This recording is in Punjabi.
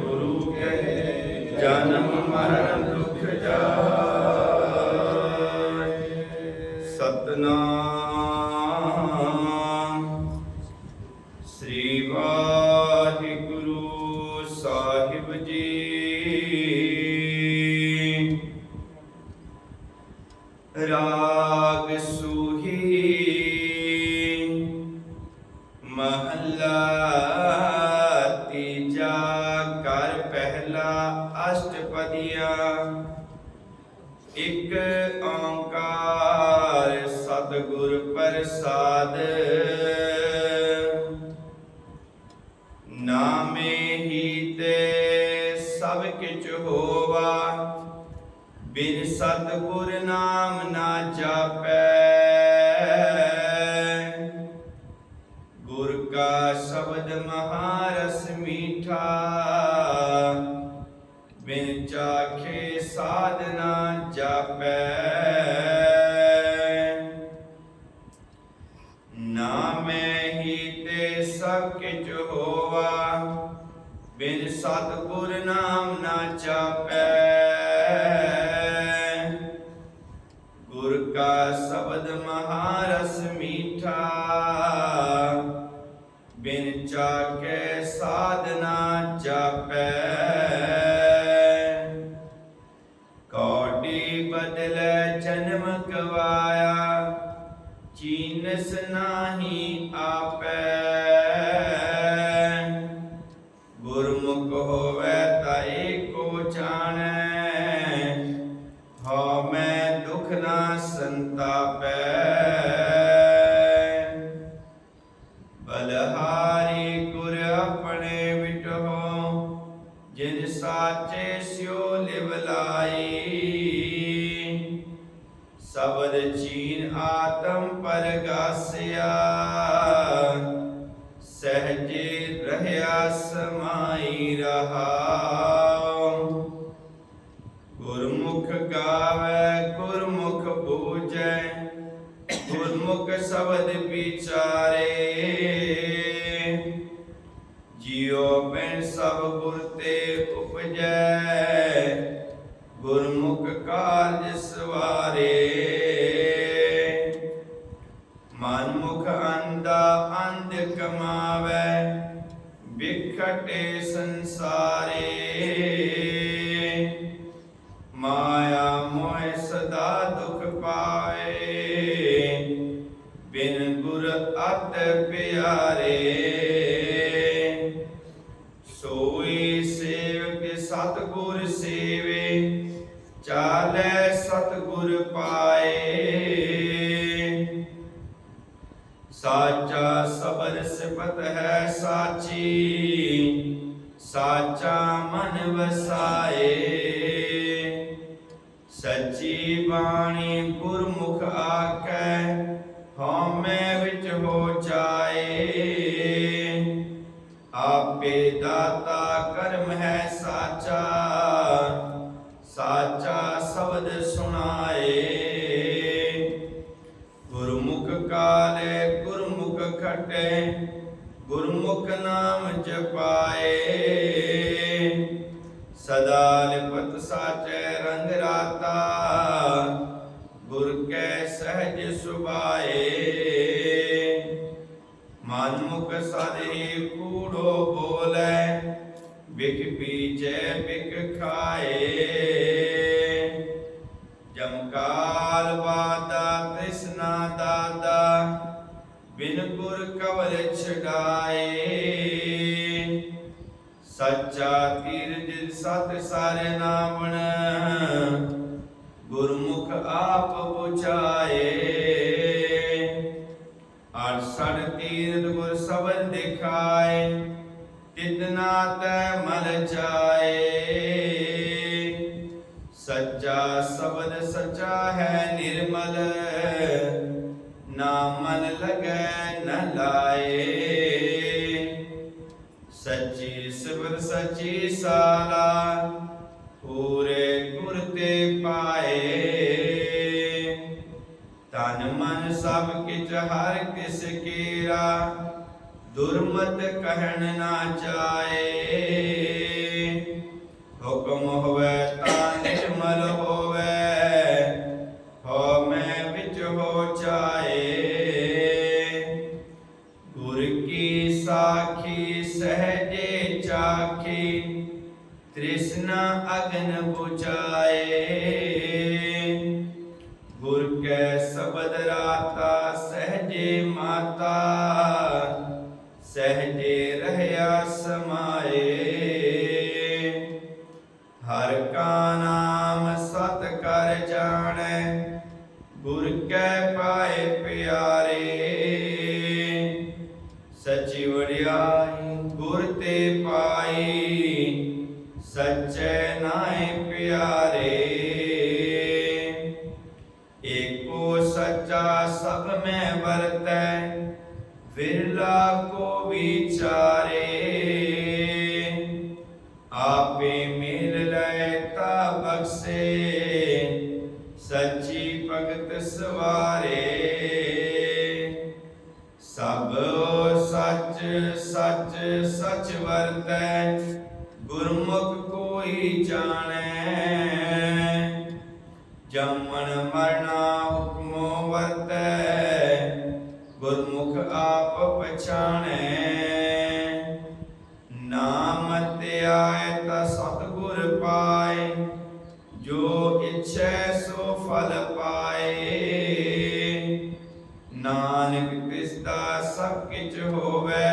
ਗੁਰੂ ਕੇ ਜਨਮ ਮਰਨ ਦੁਖ ਜਾਏ। ਸਤਨਾਮ। ਸ੍ਰੀ ਵਾਹਿਗੁਰੂ ਸਾਹਿਬ ਜੀ। ਰਾਗ ਸੂਹੀ ਮਹੱਲਾ ਸਤਿਗੁਰ ਪ੍ਰਸਾਦ। ਨਾਮੇ ਹੀ ਤੇ ਸਭ ਕਿਛ ਹੋਵਾ। ਬਿਨ ਸਤਿਗੁਰ ਨਾਮ ਨਾ ਜਾਪੈ। ਗੁਰ ਕਾ ਸ਼ਬਦ ਮਹਾਰਸ ਮੀਠਾ। ਬਿਨ ਚਾਖੇ ਸਾਧਨਾ ਜਾਪੈ। ਜਾਪੈ। ਗੁਰ ਕਾ ਸ਼ਬਦ ਮਹਾਰਸ ਮੀਠਾ। ਬਿਨ ਚਾਕੇ ਸਾਧਨਾ ਜਾਪੈ। ਆਤਮ ਪਰਗਾਸਿਆ। ਸਹਜੇ ਰਹਿਆ ਸਮਾਈ ਰਹਾਉ ਗੁਰਮੁਖ ਗਾਵੇ, ਗੁਰਮੁਖ ਬੂਝੈ ਗੁਰਮੁਖ ਸ਼ਬਦ ਵਿਚਾਰੇ। ਜਿਉ ਬਿਨ ਸਭ ਗੁਰ ਤੇ ਉਪਜੈ, ਗੁਰਮੁਖ ਕਾਰਜ ਸਵਾਰੇ। ਸੋਈ ਸੇਵਕ ਸਤਗੁਰ ਸੇਵੇ, ਚਾਲੇ ਸਤਗੁਰ ਪਾਏ। ਸਾਚਾ ਸਬਰ ਸਿਫਤ ਹੈ ਸਾਚੀ, ਸਾਚਾ ਮਨ ਵਸਾਏ। ਸੱਚੀ ਬਾਣੀ ਗੁਰਮੁਖ ਆਕੈ ਹਉਮੈ ਵਿੱਚ ਹੋ ਜਾ ਗੁਰਮੁਖ ਕਾਲੇ, ਗੁਰਮੁਖ ਖਟੇ, ਗੁਰਮੁਖ ਨਾਮ ਜਪਾਏ। ਸਦਾ ਲਿਪਤ ਸਾਚੈ ਰੰਗ ਰਾਤਾ, ਗੁਰ ਕੈ ਸਹਿਜ ਸੁਭਾਏ। ਮਨ ਮੁਖ ਸਦੇ ਕੂੜੋ ਬੋਲੇ, ਵਿਖ ਪੀਜੈ ਵਿਖ ਖਾਏ। ਤੀਰਜ ਸਤ ਸਾਰੇ ਨਾਮਣ, ਗੁਰਮੁਖ ਆਪ ਪੁਚਾਏ। ਅਠ ਸੜ ਤੀਰਥ ਗੁਰ ਸਬਦ ਦਿਖਾਏ ਤਿਤਨਾ ਤੈ ਮਲ ਜਾਏ। ਸੱਚਾ ਸ਼ਬਦ ਸੱਚਾ ਹੈ ਸਚੀ ਸਾਲਾ ਪੂਰੇ ਗੁਰ ਤੇ ਪਾਏ। ਤਨ ਮਨ ਸਭ ਕਿਛ ਹਰ ਕਿਸ ਕੀਰਾ, ਦੁਰਮਤ ਕਹਿਣ ਨਾ ਚਾਏ। ਅਗਨ ਬੁਝਾਏ। ਗੁਰ ਕੈ ਸਬਦ ਰਾਤਾ, ਸਹਜੇ ਮਾਤਾ। ਸਹਜੇ ਰਹਿਆ ਸਮਾਏ। ਹਰ ਕਾ ਨਾਮ ਸਤ ਕਰ ਜਾਣੈ, ਗੁਰ ਕੈ ਪਾਏ ਪਿਆਰੇ। ਸਚੀ ਵਡਿਆਈ ਗੁਰ ਤੇ ਪਾਈ, ਸਚੈ ਸਚ ਸਚ, ਸੱਚ ਵਰਤੈ, ਗੁਰਮੁਖ ਕੋਈ ਜਾਣੈ। ਜੰਮਣ ਮਰਣਾ ਹੁਕਮੋ ਵਰਤੈ, ਗੁਰਮੁਖ ਆਪ ਪਛਾਣੈ। ਨਾਮ ਧਿਆਇ ਤਾ ਸਤਿਗੁਰ ਪਾਏ, ਜੋ ਇਛੈ ਸੋ ਫਲ ਪਾਏ। ਨਾਨਕ ਕਿਸ ਦਾ ਸਭ ਕਿਛ ਹੋਵੇ